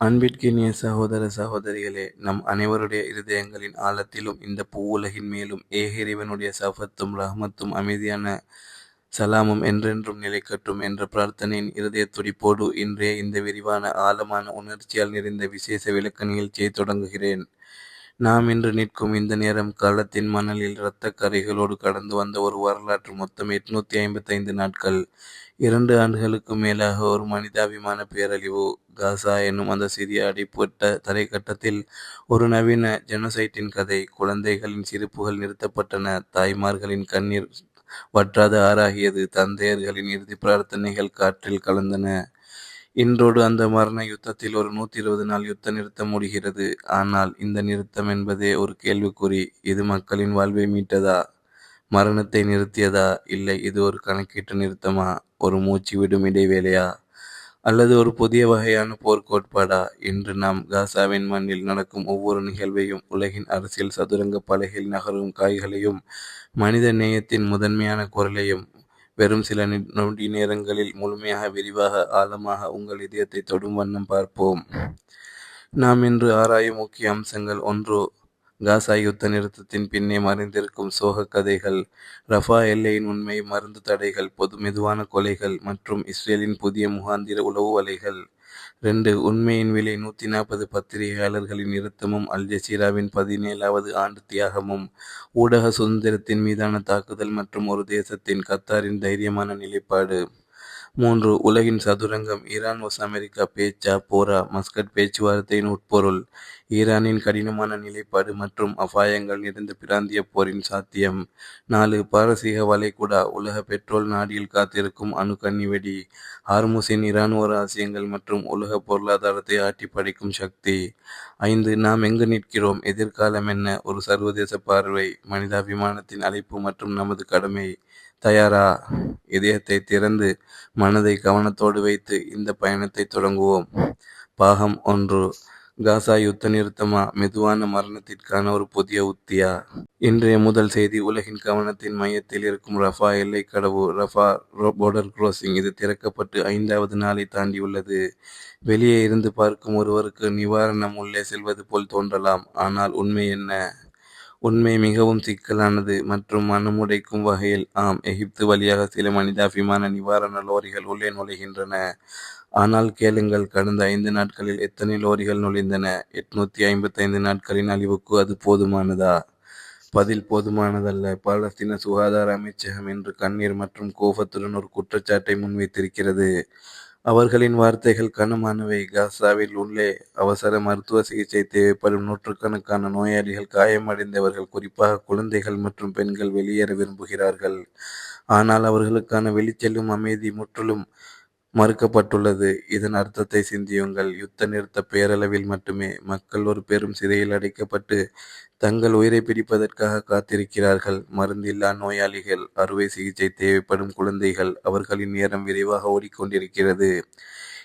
அன்பிற்கினிய சகோதர சகோதரிகளே நம் அனைவருடைய இருதயங்களின் ஆழத்திலும் இந்த பூவுலகின் மேலும் ஏக இறைவனுடைய சஃபத்தும் ரஹ்மத்தும் அமைதியான சலாமும் என்றென்றும் நிலைக்கட்டும் என்ற பிரார்த்தனையின் இருதய துடிப்போடு இன்றைய இந்த விரிவான ஆழமான உணர்ச்சியால் நிறைந்த விசேஷ விளக்க நிகழ்ச்சியை தொடங்குகிறேன். நாம் இன்று நிற்கும் இந்த நேரம் காலத்தின் மணலில் இரத்த கரைகளோடு கடந்து வந்த ஒரு வரலாற்று மொத்தம் எட்நூத்தி ஐம்பத்தைந்து நாட்கள். இரண்டு ஆண்டுகளுக்கு மேலாக ஒரு மனிதாபிமான பேரழிவு. காசா என்னும் அந்த சிறிய அடிப்பட்ட தரைக்கட்டத்தில் ஒரு நவீன ஜெனசைட்டின் கதை. குழந்தைகளின் சிரிப்புகள் நிறுத்தப்பட்டன. தாய்மார்களின் கண்ணீர் வற்றாத ஆறாகியது. தந்தையர்களின் இறுதி பிரார்த்தனைகள் காற்றில் கலந்தன. இன்றோடு அந்த மரண யுத்தத்தில் ஒரு நூத்தி இருபது நாள் யுத்த நிறுத்தம் முடிகிறது. ஆனால் இந்த நிறுத்தம் என்பதே ஒரு கேள்விக்குறி. இது மக்களின் வாழ்வை மீட்டதா? மரணத்தை நிறுத்தியதா? இல்லை இது ஒரு கணக்கீட்டு நிறுத்தமா? ஒரு மூச்சு விடும் இடைவேளையா? அல்லது ஒரு புதிய வகையான போர்க்கோட்பாடா இன்று நாம் காசாவின் மண்ணில் நடக்கும் ஒவ்வொரு நிகழ்வையும் உலகின் அரசியல் சதுரங்க பலகையில் நகரும் காய்களையும் மனித நேயத்தின் முதன்மையான குரலையும் வெறும் சில நொடி நேரங்களில் முழுமையாக விரிவாக ஆழமாக உங்கள் இதயத்தை தொடும் வண்ணம் பார்ப்போம். நாம் இன்று ஆராயும் முக்கிய அம்சங்கள் ஒன்று காசா யுத்த நிறுத்தத்தின் பின்னே மறைந்திருக்கும் சோக கதைகள் ரஃபா எல்லையின் உண்மை மருந்து தடைகள் பொது மெதுவான கொலைகள் மற்றும் இஸ்ரேலின் புதிய முகாந்திர உளவு வலைகள். ரெண்டு உண்மையின் விலை நூற்றி நாற்பது பத்திரிகையாளர்களின் நிறுத்தமும் அல் ஜசீராவின் பதினேழாவது ஆண்டு தியாகமும் ஊடக சுதந்திரத்தின் மீதான தாக்குதல் மற்றும் ஒரு தேசத்தின் கத்தாரின் தைரியமான நிலைப்பாடு. மூன்று உலகின் சதுரங்கம் ஈரான் ஒஸ் அமெரிக்கா பேச்சா போரா மஸ்கட் பேச்சுவார்த்தையின் உட்பொருள் ஈரானின் கடினமான நிலைப்பாடு மற்றும் அபாயங்கள் நிறைந்த பிராந்திய போரின் சாத்தியம். நாலு பாரசீக வளைகுடா உலக பெட்ரோல் நாடியில் காத்திருக்கும் அணு கன்னிவெடி ஹார்முசின் இராணுவ ரகசியங்கள் மற்றும் உலக பொருளாதாரத்தை ஆட்டி படைக்கும் சக்தி. ஐந்து நாம் எங்கு நிற்கிறோம்? எதிர்காலம் என்ன? ஒரு சர்வதேச பார்வை மனிதாபிமானத்தின் அழைப்பு மற்றும் நமது கடமை. தயாரா? இதயத்தை திறந்து மனதை கவனத்தோடு வைத்து இந்த பயணத்தை தொடங்குவோம். பாகம் ஒன்று. காசா யுத்த நிறுத்தமா? மெதுவான மரணத்திற்கான ஒரு புதிய உத்தியா? இன்றைய முதல் செய்தி உலகின் கவனத்தின் மையத்தில் இருக்கும் ரஃபா எல்லை கடவு ரஃபா போர்டர் கிராசிங் இது திறக்கப்பட்டு ஐந்தாவது நாளை தாண்டியுள்ளது. வெளியே இருந்து பார்க்கும் ஒருவருக்கு நிவாரணம் உள்ளே செல்வது போல் தோன்றலாம். ஆனால் உண்மை என்ன? உண்மை மிகவும் சிக்கலானது மற்றும் மனமுடைக்கும் வகையில். ஆம் எகிப்து வழியாக சில மனிதாபிமான நிவாரண லோரிகள் உள்ளே நுழைகின்றன. ஆனால் கேளுங்கள் கடந்த ஐந்து நாட்களில் எத்தனை லோரிகள் நுழைந்தன? எட்நூத்தி ஐம்பத்தைந்து நாட்களின் அழிவுக்கு அது போதுமானதா? பதில் போதுமானதல்ல. பாலஸ்தீன சுகாதார அமைச்சகம் என்று கண்ணீர் மற்றும் கோபத்துடன் ஒரு குற்றச்சாட்டை முன்வைத்திருக்கிறது. அவர்களின் வார்த்தைகள் கனமானவை. காசாவில் உள்ளே அவசர மருத்துவ சிகிச்சை தேவைப்படும் நூற்றுக்கணக்கான நோயாளிகள் காயமடைந்தவர்கள் குறிப்பாக குழந்தைகள் மற்றும் பெண்கள் வெளியேற விரும்புகிறார்கள். ஆனால் அவர்களுக்கான வெளிச்செல்லும் அமைதி முற்றிலும் மறுக்கப்பட்டுள்ளது. இதன் அர்த்தத்தை சிந்தியுங்கள். யுத்த நிறுத்த பேரளவில் மட்டுமே மக்கள் ஒரு பெரும் சிறையில் அடைக்கப்பட்டு தங்கள் உயிரை பிடிப்பதற்காக காத்திருக்கிறார்கள். மருந்தில்லா நோயாளிகள் அறுவை சிகிச்சை தேவைப்படும் குழந்தைகள் அவர்களின் நேரம் விரைவாக ஓடிக்கொண்டிருக்கிறது.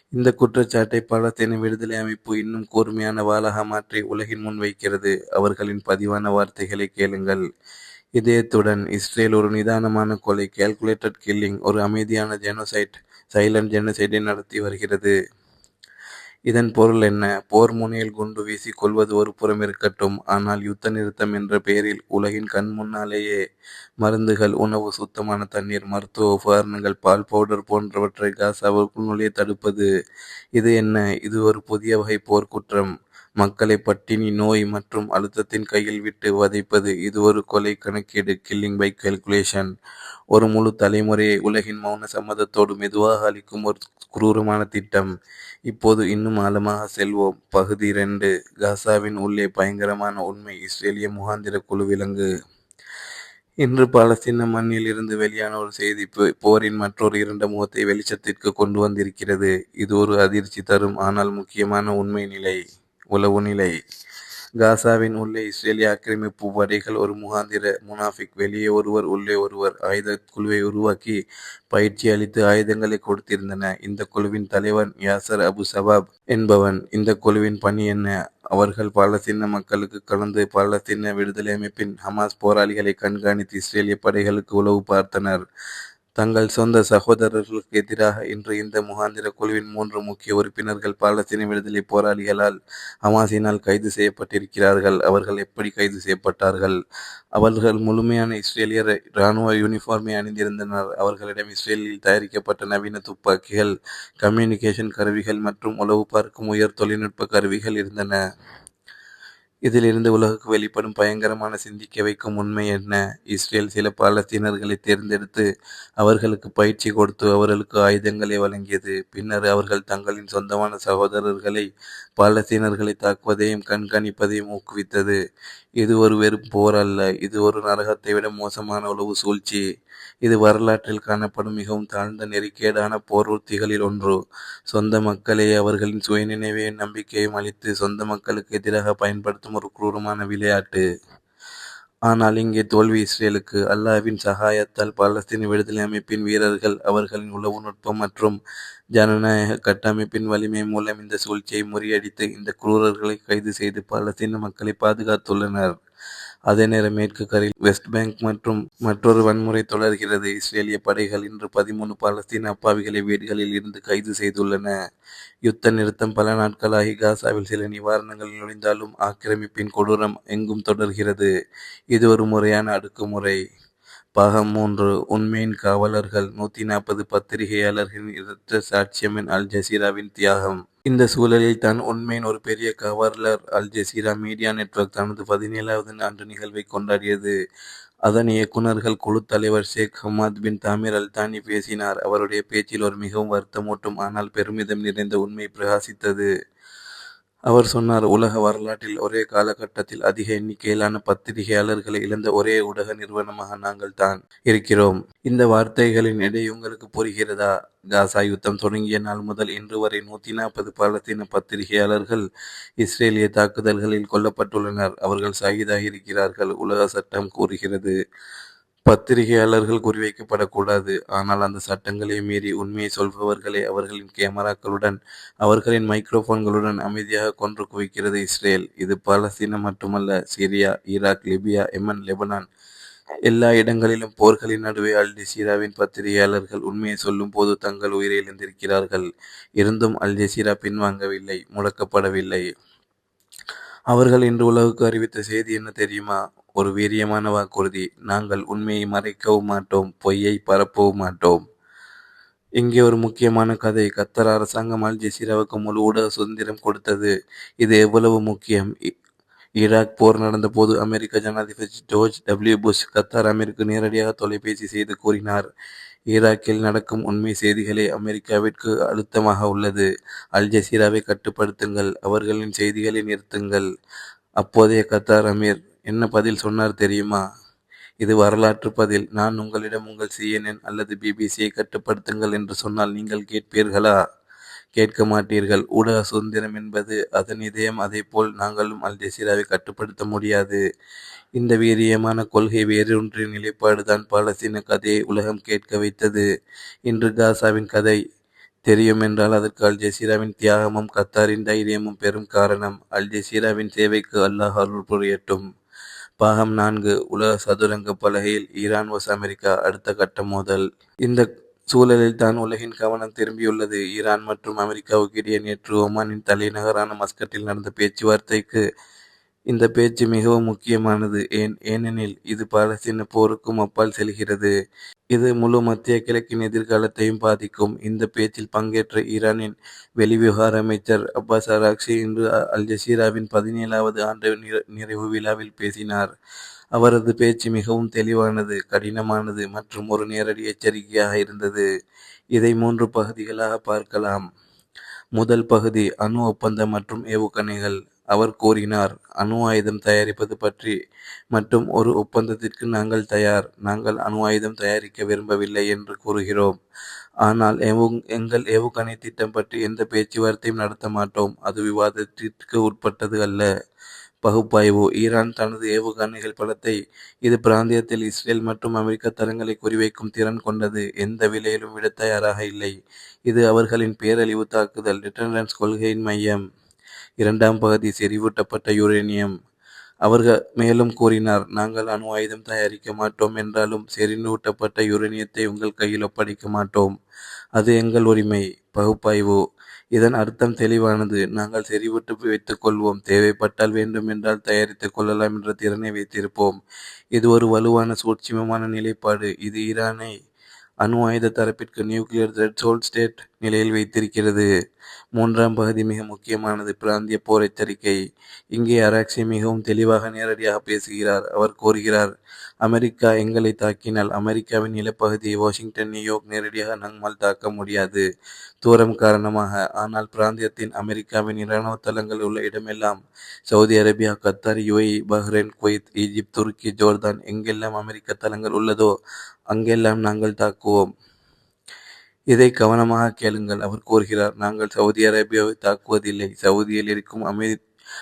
இந்த குற்றச்சாட்டை பாலஸ்தீன விடுதலை அமைப்பு இன்னும் கூர்மையான வாளாக மாற்றி உலகின் முன் வைக்கிறது. அவர்களின் பதிவான வார்த்தைகளை கேளுங்கள். இதயத்துடன் இஸ்ரேல் ஒரு நிதானமான கொலை கேல்குலேட்டட் கில்லிங் ஒரு அமைதியான ஜெனோசைட் சைலண்ட் ஜெனசைடை நடத்தி வருகிறது. இதன் பொருள் என்ன? போர் முனையில் குண்டு வீசி கொள்வது ஒரு புறம் இருக்கட்டும். ஆனால் யுத்த நிறுத்தம் என்ற பெயரில் உலகின் கண் முன்னாலேயே மருந்துகள் உணவு சுத்தமான தண்ணீர் மருத்துவ உபகரணங்கள் பால் பவுடர் போன்றவற்றை காசாவுக்குள் தடுப்பது. இது என்ன? இது ஒரு புதிய வகை போர்க்குற்றம். மக்களை பட்டினி நோய் மற்றும் அழுத்தத்தின் கையில் விட்டு வதைப்பது இது ஒரு கொலை கணக்கீடு கில்லிங் பை கல்குலேஷன் ஒரு முழு தலைமுறையை உலகின் மௌன சம்மதத்தோடு மெதுவாக அளிக்கும் ஒரு குரூரமான திட்டம். இப்போது இன்னும் ஆழமாக செல்வோம். பகுதி இரண்டு காசாவின் உள்ளே பயங்கரமான உண்மை இஸ்ரேலிய முகாந்திர குழு விலங்கு. இன்று பாலஸ்தீன மண்ணில் இருந்து வெளியான ஒரு செய்தி போரின் மற்றொரு இரண்டு முகத்தை வெளிச்சத்திற்கு கொண்டு வந்திருக்கிறது. இது ஒரு அதிர்ச்சி தரும் ஆனால் முக்கியமான உண்மை நிலை. உளவு நிலை. காசாவின் உள்ளே இஸ்ரேலிய ஆக்கிரமிப்பு படைகள் ஒரு முகாந்திர முனாஃபிக். வெளியே ஒருவர் உள்ளே ஒருவர் ஆயுத குழுவை உருவாக்கி பயிற்சி அளித்து ஆயுதங்களை கொடுத்திருந்தன. இந்த குழுவின் தலைவன் யாசர் அபு சபாப் என்பவன். இந்த குழுவின் பணி என்ன? அவர்கள் பாலஸ்தீன மக்களுக்கு கலந்து பாலஸ்தீன விடுதலை அமைப்பின் ஹமாஸ் போராளிகளை கண்காணித்து இஸ்ரேலிய படைகளுக்கு உளவு பார்த்தனர். தங்கள் சொந்த சகோதரர்களுக்கு எதிராக இன்று இந்த முகாந்திர குழுவின் மூன்று முக்கிய உறுப்பினர்கள் பாலஸ்தீன விடுதலை போராளிகளால் ஹமாஸினால் கைது செய்யப்பட்டிருக்கிறார்கள். அவர்கள் எப்படி கைது செய்யப்பட்டார்கள்? அவர்கள் முழுமையான இஸ்ரேலிய இராணுவ யூனிஃபார்மை அணிந்திருந்தனர். அவர்களிடம் இஸ்ரேலில் தயாரிக்கப்பட்ட நவீன துப்பாக்கிகள் கம்யூனிகேஷன் கருவிகள் மற்றும் உளவு பார்க்கும் உயர் தொழில்நுட்ப கருவிகள் இருந்தன. இதிலிருந்து உலகுக்கு வெளிப்படும் பயங்கரமான சிந்திக்க வைக்கும் உண்மை என்ன? இஸ்ரேல் சில பாலஸ்தீனர்களை தேர்ந்தெடுத்து அவர்களுக்கு பயிற்சி கொடுத்து அவர்களுக்கு ஆயுதங்களை வழங்கியது. பின்னர் அவர்கள் தங்களின் சொந்தமான சகோதரர்களை பாலஸ்தீனர்களை தாக்குவதையும் கண்காணிப்பதையும் ஊக்குவித்தது. இது ஒரு வெறும் போர் அல்ல இது ஒரு நரகத்தை விட மோசமான உளவு சூழ்ச்சி. இது வரலாற்றில் காணப்படும் மிகவும் தாழ்ந்த நெறிக்கேடான போர் உத்திகளில் ஒன்று. சொந்த மக்களை அவர்களின் சுயநினைவையும் நம்பிக்கையும் அளித்து சொந்த மக்களுக்கு எதிராக பயன்படுத்தும் ஒரு குரூரமான விளையாட்டு. ஆனால் இங்கே தோல்வி இஸ்ரேலுக்கு அல்லாவின் சகாயத்தால் பாலஸ்தீன விடுதலை அமைப்பின் வீரர்கள் அவர்களின் உளவு நுட்பம் மற்றும் ஜனநாயக கட்டமைப்பின் வலிமை மூலம் இந்த சூழ்ச்சியை முறியடித்து இந்த குரூரர்களை கைது செய்து பாலஸ்தீன மக்களை பாதுகாத்துள்ளனர். அதே நேரம் மேற்கு கரையில் வெஸ்ட் பேங்க் மற்றும் மற்றொரு வன்முறை தொடர்கிறது. இஸ்ரேலிய படைகள் இன்று பதிமூணு பாலஸ்தீன அப்பாவிகளை வீடுகளில் இருந்து கைது செய்துள்ளன. யுத்த நிறுத்தம் பல நாட்களாகி காசாவில் சில நிவாரணங்கள் நுழைந்தாலும் ஆக்கிரமிப்பின் கொடூரம் எங்கும் தொடர்கிறது. இது ஒரு முறையான அடக்குமுறை. பாகம் மூன்று உண்மையின் காவலர்கள் நூத்தி நாற்பது பத்திரிகையாளர்களின் இரத்த சாட்சியமின் அல் ஜசீராவின் தியாகம். இந்த சூழலில் தான் உண்மையின் ஒரு பெரிய காவலர் அல் ஜசீரா மீடியா நெட்வொர்க் தனது பதினேழாவது ஆண்டு நிகழ்வை கொண்டாடியது. அதன் இயக்குநர்கள் குழு தலைவர் ஷேக் ஹமாத் பின் தாமிர் அல்தானி பேசினார். அவருடைய பேச்சில் ஒரு மிகவும் வருத்தமூட்டும் ஆனால் பெருமிதம் நிறைந்த உண்மை பிரகாசித்தது. அவர் சொன்னார் உலக வரலாற்றில் ஒரே காலகட்டத்தில் அதிக எண்ணிக்கையிலான பத்திரிகையாளர்களை இழந்த ஒரே ஊடக நிறுவனமாக நாங்கள் தான் இருக்கிறோம். இந்த வார்த்தைகளின் இடையே உங்களுக்கு புரிகிறதா? காசா யுத்தம் தொடங்கிய நாள் முதல் இன்று வரை நூத்தி நாற்பது பாலஸ்தீன பத்திரிகையாளர்கள் இஸ்ரேலிய தாக்குதல்களில் கொல்லப்பட்டுள்ளனர். அவர்கள் சாகிதாக இருக்கிறார்கள் உலக சட்டம் கூறுகிறது. பத்திரிகையாளர்கள் குறிவைக்கப்படக்கூடாது. ஆனால் அந்த சட்டங்களை மீறி உண்மையை சொல்பவர்களை அவர்களின் கேமராக்களுடன் அவர்களின் மைக்ரோஃபோன்களுடன் அமைதியாக கொன்று குவிக்கிறது இஸ்ரேல். இது பாலஸ்தீனம் மட்டுமல்ல Syria Iraq Libya Yemen Lebanon. எல்லா இடங்களிலும் போர்களின் நடுவே அல் ஜசீராவின் பத்திரிகையாளர்கள் உண்மையை சொல்லும் போது தங்கள் உயிரை இழந்திருக்கிறார்கள். இருந்தும் அல் ஜசீரா பின்வாங்கவில்லை முடக்கப்படவில்லை அவர்கள் இன்று உலகுக்கு அறிவித்த செய்தி என்ன தெரியுமா? ஒரு வீரியமான வாக்குறுதி. நாங்கள் உண்மையை மறைக்கவும் மாட்டோம் பொய்யை பரப்பவும் மாட்டோம். இங்கே ஒரு முக்கியமான கதை. கத்தர் அரசாங்கம் அல் ஜசீராவுக்கு முழு ஊடக சுதந்திரம் கொடுத்தது. இது எவ்வளவு முக்கியம்? ஈராக் போர் நடந்தபோது அமெரிக்க ஜனாதிபதி ஜோர்ஜ் டபிள்யூ புஷ் கத்தார் அமீருக்கு நேரடியாக தொலைபேசி செய்து கூறினார். ஈராக்கில் நடக்கும் உண்மை செய்திகளே அமெரிக்காவிற்கு அழுத்தமாக உள்ளது. அல் ஜசீராவை கட்டுப்படுத்துங்கள் அவர்களின் செய்திகளை நிறுத்துங்கள். அப்போதைய கத்தார் அமீர் என்ன பதில் சொன்னார் தெரியுமா? இது வரலாற்று பதில். நான் உங்களிடம் உங்கள் சிஎன்என் அல்லது பிபிசியை கட்டுப்படுத்துங்கள் என்று சொன்னால் நீங்கள் கேட்பீர்களா? கேட்க மாட்டீர்கள். ஊடக சுதந்திரம் என்பது அதன் இதயம் அதே போல் நாங்களும் அல் ஜசீராவை கட்டுப்படுத்த முடியாது. இந்த வீரியமான கொள்கை வேறொன்றின் நிலைப்பாடுதான் பாலஸ்தீன கதையை உலகம் கேட்க வைத்தது. இன்று காசாவின் கதை தெரியும் என்றால் அதற்கு அல் ஜசீராவின் தியாகமும் கத்தாரின் தைரியமும் பெரும் காரணம். அல் ஜசீராவின் சேவைக்கு அல்லாஹ் அருள் புரியட்டும். பாகம் நான்கு உலக சதுரங்க பலகையில் ஈரான் வஸ் அமெரிக்கா அடுத்த கட்ட மோதல். இந்த சூழலில் தான் உலகின் கவனம் திரும்பியுள்ளது. ஈரான் மற்றும் அமெரிக்காவுக்கு இடையே நேற்று ஒமானின் தலைநகரான மஸ்கட்டில் நடந்த பேச்சுவார்த்தைக்கு இந்த பேச்சு மிகவும் முக்கியமானது. ஏன் ஏனெனில் இது பாலஸ்தீன போருக்கும் அப்பால் செல்கிறது. இது முழு மத்திய கிழக்கின் எதிர்காலத்தையும் பாதிக்கும். இந்த பேச்சில் பங்கேற்ற ஈரானின் வெளிவிவகார அமைச்சர் அப்பாஸ் அராக்ஷி இன்று அல் ஜசீராவின் பதினேழாவது ஆண்டு நிறைவு விழாவில் பேசினார். அவரது பேச்சு மிகவும் தெளிவானது கடினமானது மற்றும் ஒரு நேரடி எச்சரிக்கையாக இருந்தது. இதை மூன்று பகுதிகளாக பார்க்கலாம். முதல் பகுதி அணு ஒப்பந்தம் மற்றும் ஏவுகணைகள். அவர் கூறினார் அணு ஆயுதம் தயாரிப்பது பற்றி மற்றும் ஒரு ஒப்பந்தத்திற்கு நாங்கள் தயார். நாங்கள் அணு ஆயுதம் தயாரிக்க விரும்பவில்லை என்று கூறுகிறோம். ஆனால் எங்கள் ஏவுகணை திட்டம் பற்றி எந்த பேச்சுவார்த்தையும் நடத்த மாட்டோம். அது விவாதத்திற்கு உட்பட்டது அல்ல. பகுப்பாய்வு ஈரான் தனது ஏவுகணைகள் பலத்தை இது பிராந்தியத்தில் இஸ்ரேல் மற்றும் அமெரிக்க தரங்களை குறிவைக்கும் திறன் கொண்டது. எந்த விலையிலும் விட தயாராக இல்லை. இது அவர்களின் பேரழிவு தாக்குதல் ரிட்டர்னன்ஸ் கொள்கையின் மையம். இரண்டாம் பகுதி செறிவூட்டப்பட்ட யுரேனியம். அவர்கள் மேலும் கூறினார் நாங்கள் அணு ஆயுதம் தயாரிக்க மாட்டோம் என்றாலும் செறிவூட்டப்பட்ட யுரேனியத்தை உங்கள் கையில் ஒப்படைக்க மாட்டோம். அது எங்கள் உரிமை. பகுப்பாய்வு இதன் அர்த்தம் தெளிவானது. நாங்கள் செறிவூட்டு வைத்துக் கொள்வோம் தேவைப்பட்டால் வேண்டுமென்றால் தயாரித்துக் கொள்ளலாம் என்ற திறனை வைத்திருப்போம். இது ஒரு வலுவான சூட்சிமமான நிலைப்பாடு. இது ஈரானை அணு ஆயுத தரப்பிற்கு நியூக்ளியர் சோல் ஸ்டேட் நிலையில் வைத்திருக்கிறது. மூன்றாம் பகுதி மிக முக்கியமானது. பிராந்திய போர் எச்சரிக்கை. இங்கே அராக்சி மிகவும் தெளிவாக நேரடியாக பேசுகிறார். அவர் கூறுகிறார் அமெரிக்கா எங்களை தாக்கினால் அமெரிக்காவின் நிலப்பகுதியை வாஷிங்டன் நியூயார்க் நேரடியாக நம்மால் தாக்க முடியாது. தூரம் காரணமாக. ஆனால் பிராந்தியத்தின் அமெரிக்காவின் இராணுவ தளங்கள் உள்ள இடமெல்லாம் Saudi Arabia Qatar UAE Bahrain Kuwait Egypt துருக்கி ஜோர்தான் எங்கெல்லாம் அமெரிக்க தளங்கள் உள்ளதோ அங்கெல்லாம் நாங்கள் தாக்குவோம். இதை கவனமாக கேளுங்கள் அவர் கூறுகிறார் நாங்கள் சவுதி அரேபியாவை தாக்குவதில்லை. சவுதியில் இருக்கும் அமெரி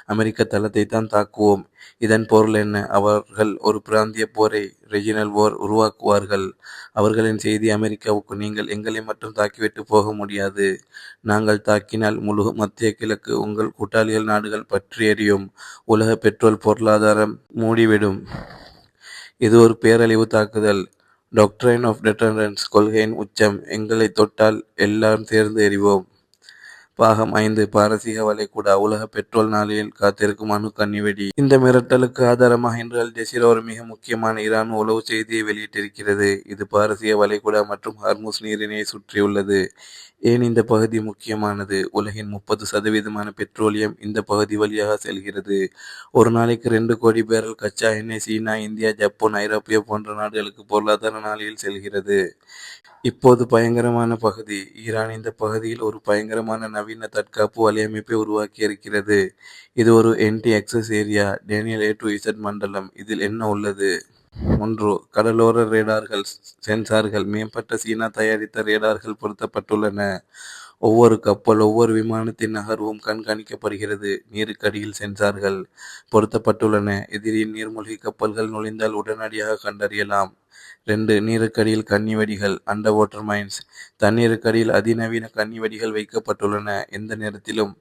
அமெரிக்க தளத்தை தான் தாக்குவோம். இதன் பொருள் என்ன? அவர்கள் ஒரு பிராந்திய போரை ரெஜினல் போர் உருவாக்குவார்கள். அவர்களின் செய்தி அமெரிக்காவுக்கு நீங்கள் எங்களை மட்டும் தாக்கிவிட்டு போக முடியாது. நாங்கள் தாக்கினால் முழு மத்திய கிழக்கு உங்கள் கூட்டாளிகள் நாடுகள் பற்றியறியும் உலக பெட்ரோல் பொருளாதாரம் மூடிவிடும். இது ஒரு பேரழிவு தாக்குதல். டாக்டரைன் ஆஃப் டெட்டரன்ஸ் கொள்கையின் உச்சம். எங்களை தொட்டால் எல்லாம் சேர்ந்து எறிவோம் பாகம் ஐந்து பாரசீக வளைகுடா உலக பெட்ரோல் நாளில் காத்திருக்கும் அணு கன்னிவெடி இந்த மிரட்டலுக்கு ஆதாரமாக இன்று அல் ஜசீரா ஒரு மிக முக்கியமான ஈரான் உளவு செய்தியை வெளியிட்டிருக்கிறது. இது பாரசீக வளைகுடா மற்றும் ஹார்முஸ் நீரினை சுற்றியுள்ளது. ஏன் இந்த பகுதி முக்கியமானது? உலகின் முப்பது சதவீதமான பெட்ரோலியம் இந்த பகுதி வழியாக செல்கிறது. ஒரு நாளைக்கு ரெண்டு கோடி பேரல் கச்சா எண்ணெய் சீனா இந்தியா ஜப்பான் ஐரோப்பியா போன்ற நாடுகளுக்கு பொருளாதார நாளில் செல்கிறது. இப்போது பயங்கரமான பகுதி. ஈரான் இந்த பகுதியில் ஒரு பயங்கரமான நவீன தற்காப்பு வலையமைப்பை உருவாக்கியிருக்கிறது. இது ஒரு anti access area denial A to Z மண்டலம். இதில் என்ன உள்ளது? ஒன்று கடலோர ரேடார்கள் சென்சார்கள். மேம்பட்ட சீனா தயாரித்த ரேடார்கள் பொருத்தப்பட்டுள்ளன. ஒவ்வொரு கப்பல் ஒவ்வொரு விமானத்தின் நகர்வும் கண்காணிக்கப்படுகிறது. நீருக்கடியில் சென்சார்கள் பொருத்தப்பட்டுள்ளன. எதிரியின் நீர்மூழ்கி கப்பல்கள் நுழைந்தால் உடனடியாக கண்டறியலாம். ரெண்டு நீருக்கடியில் கன்னிவெடிகள் அண்டர் வாட்டர் மைன்ஸ் தண்ணீருக்கடியில் அதிநவீன கன்னிவெடிகள் வைக்கப்பட்டுள்ளன. எந்த நேரத்திலும்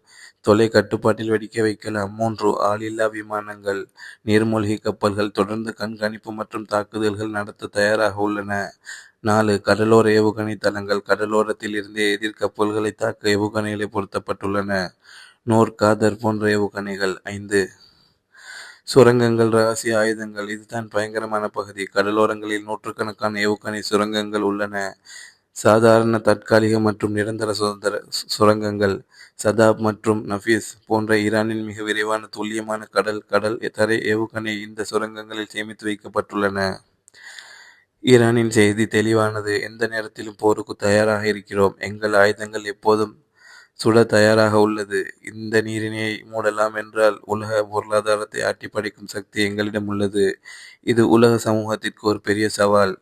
தொலை கட்டுப்பாட்டில் வெடிக்க வைக்கலாம். மூன்று ஆளில்லா விமானங்கள் நீர்மூழ்கி கப்பல்கள் தொடர்ந்து கண்காணிப்பு மற்றும் தாக்குதல்கள் நடத்த தயாராக உள்ளன. நாலு கடலோர ஏவுகணை தளங்கள் கடலோரத்தில் இருந்தே எதிர்கப்பல்களை தாக்க ஏவுகணைகளை பொருத்தப்பட்டுள்ளன. நோர் காதர் போன்ற ஏவுகணைகள். ஐந்து சுரங்கங்கள் ரகசிய ஆயுதங்கள். இதுதான் பயங்கரமான பகுதி. கடலோரங்களில் நூற்றுக்கணக்கான ஏவுகணை சுரங்கங்கள் உள்ளன. சாதாரண தற்காலிக மற்றும் நிரந்தர சுதந்திர சுரங்கங்கள் சதாப் மற்றும் நஃபீஸ் போன்ற ஈரானின் மிக விரைவான துல்லியமான கடல் கடல் தரை ஏவுகணை இந்த சுரங்கங்களில் சேமித்து வைக்கப்பட்டுள்ளன. ஈரானின் செய்தி தெளிவானது. எந்த நேரத்திலும் போருக்கு தயாராக இருக்கிறோம். எங்கள் ஆயுதங்கள் எப்போதும் சுட தயாராக உள்ளது. இந்த நீரினை மூடலாம் என்றால் உலக பொருளாதாரத்தை ஆட்டி படைக்கும் சக்தி எங்களிடம் உள்ளது. இது உலக சமூகத்திற்கு ஒரு பெரிய சவால்.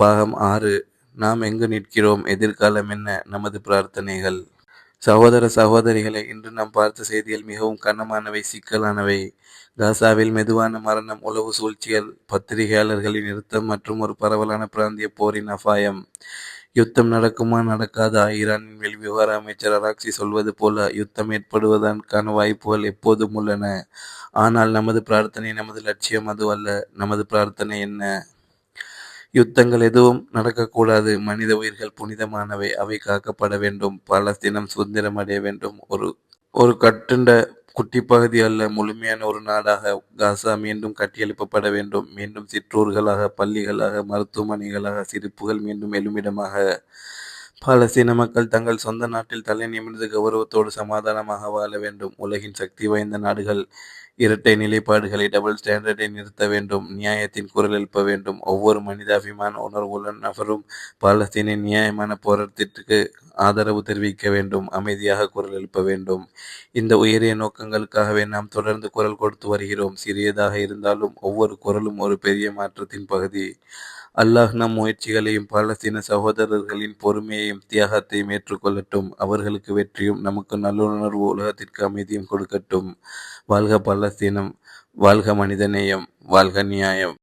பாகம் ஆறு நாம் எங்கு நிற்கிறோம்? எதிர்காலம் என்ன? நமது பிரார்த்தனைகள். சகோதர சகோதரிகளை இன்று நாம் பார்த்த செய்திகள் மிகவும் கனமானவை சிக்கலானவை. காசாவில் மெதுவான மரணம் உளவு சூழ்ச்சிகள் பத்திரிகையாளர்களின் நிறுத்தம் மற்றும் ஒரு பரவலான பிராந்திய போரின் அபாயம். யுத்தம் நடக்குமா? நடக்காதா? ஈரானின் வெளிவிவகார அமைச்சர் அராக்சி சொல்வது போல யுத்தம் ஏற்படுவதற்கான வாய்ப்புகள் எப்போதும் உள்ளன. ஆனால் நமது பிரார்த்தனை நமது லட்சியம் அதுவல்ல. நமது பிரார்த்தனை என்ன? யுத்தங்கள் எதுவும் நடக்கக்கூடாது. மனித உயிர்கள் புனிதமானவை. அவை காக்கப்பட வேண்டும். பாலஸ்தீனம் சுதந்திரம் அடைய வேண்டும். ஒரு ஒரு கட்டுண்ட குட்டி பகுதி அல்ல. முழுமையான ஒரு நாடாக காசா மீண்டும் கட்டியெழுப்பப்பட வேண்டும். மீண்டும் சிற்றூர்களாக பள்ளிகளாக மருத்துவமனைகளாக சிரிப்புகள் மீண்டும் எழுமிடமாக பாலஸ்தீன மக்கள் தங்கள் சொந்த நாட்டில் தலை நிமிர்ந்து கௌரவத்தோடு சமாதானமாக வாழ வேண்டும். உலகின் சக்தி வாய்ந்த நாடுகள் இரட்டை நிலைப்பாடுகளை டபுள் ஸ்டாண்டர்டை நிறுத்த வேண்டும். நியாயத்தின் குரல் எழுப்ப வேண்டும். ஒவ்வொரு மனிதாபிமான உணர்வுள்ள நபரும் பாலஸ்தீனின் நியாயமான போராட்டத்திற்கு ஆதரவு தெரிவிக்க வேண்டும். அமைதியாக குரல் எழுப்ப வேண்டும். இந்த உயரிய நோக்கங்களுக்காகவே நாம் தொடர்ந்து குரல் கொடுத்து வருகிறோம். சிறியதாக இருந்தாலும் ஒவ்வொரு குரலும் ஒரு பெரிய மாற்றத்தின் பகுதி. அல்லாஹ் நம் முயற்சிகளையும் பாலஸ்தீன சகோதரர்களின் பொறுமையையும் தியாகத்தையும் ஏற்றுக்கொள்ளட்டும். அவர்களுக்கு வெற்றியும் நமக்கு நல்லுணர்வு உலகத்திற்கு அமைதியும் கொடுக்கட்டும். வாழ்க பாலஸ்தீனம் வாழ்க மனிதநேயம் வாழ்க நியாயம்.